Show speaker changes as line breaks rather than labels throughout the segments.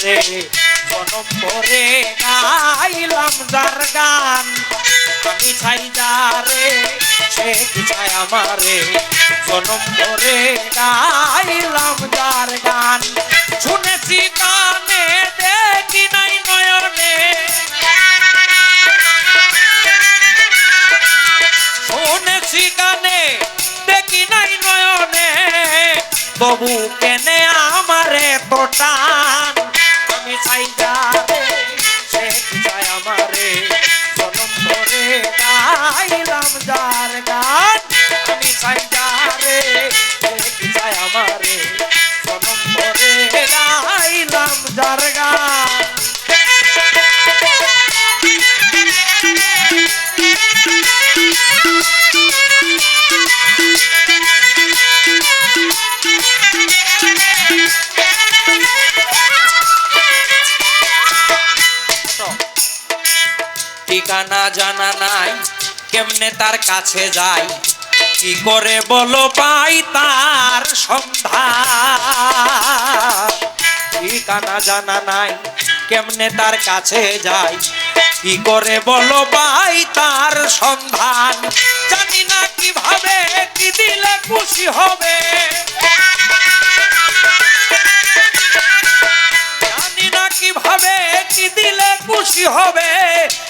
আমারে জনম ভরে গাইলাম যার গান। আমি চাই যারে সে কি চায় আমারে। জনম ভরে গাইলাম যার গান। শুনেছি কানে দেখি নাই নয়নে। শুনেছি কানে দেখি নাই নয়নে। তবু কেনে আমারে তো টান আমি ঠিকানা জানা নাই, কেমনে তার কাছে যাই? কি করে বলো পাই তার সন্ধান? ঠিকানা জানা নাই, কেমনে তার কাছে যাই? কি করে বলো পাই তার সন্ধান? জানি না কীভাবে, কি দিলে খুশি হবে? জানি না কীভাবে, কি দিলে খুশি হবে?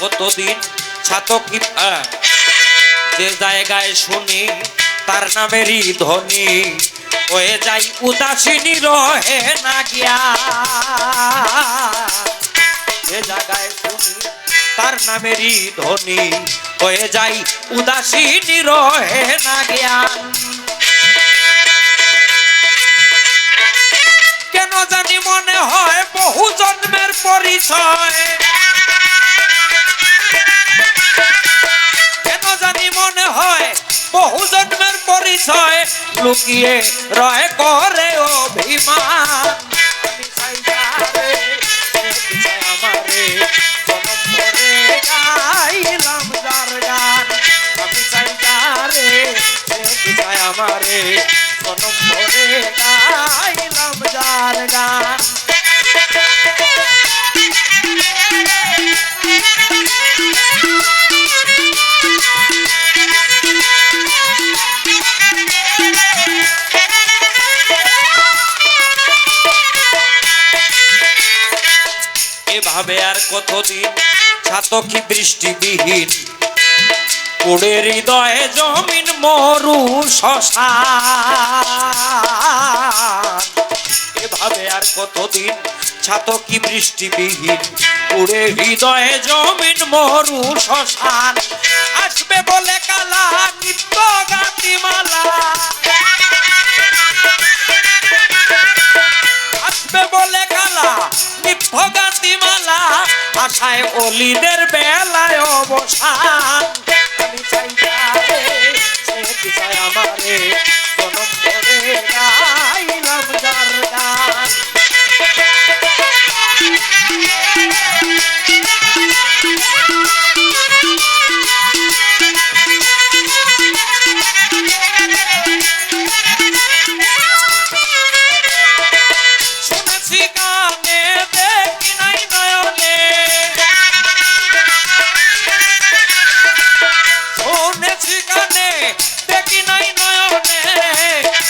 কতদিন ছাতকি যে জায়গায় শুনি তার নামেরই ধ্বনি হয়ে যাই উদাসীনী রহে না গিয়া। যে জায়গায় শুনি তার নামেরই ধ্বনি হয়ে যাই উদাসীনী রহে না গিয়া। কেন জানি মনে হয় বহু জন্মের পরিচয়। মনে হয় বহু জন্মের পরিচয় লুকিয়ে রয় করে অভিমান। আমারে, জনম ভরে গাইলাম এভাবে আর কতদিন? ছাতকি দৃষ্টিবিহীন। পুড়ে হৃদয়ে জমিন মরু শশা। এভাবে আর কতদিন? ছাতকি বৃষ্টিবিহীন পুড়ে হৃদয়ে জমিন মরু শশান। আসবে নিভগাতি মালা আশায় অলিদের বেলায় অবসান। আমি চাই আমারে?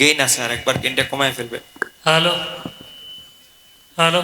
গেইন আছে আর একবার গেইনটা কমায় ফেলবে।
Hello hello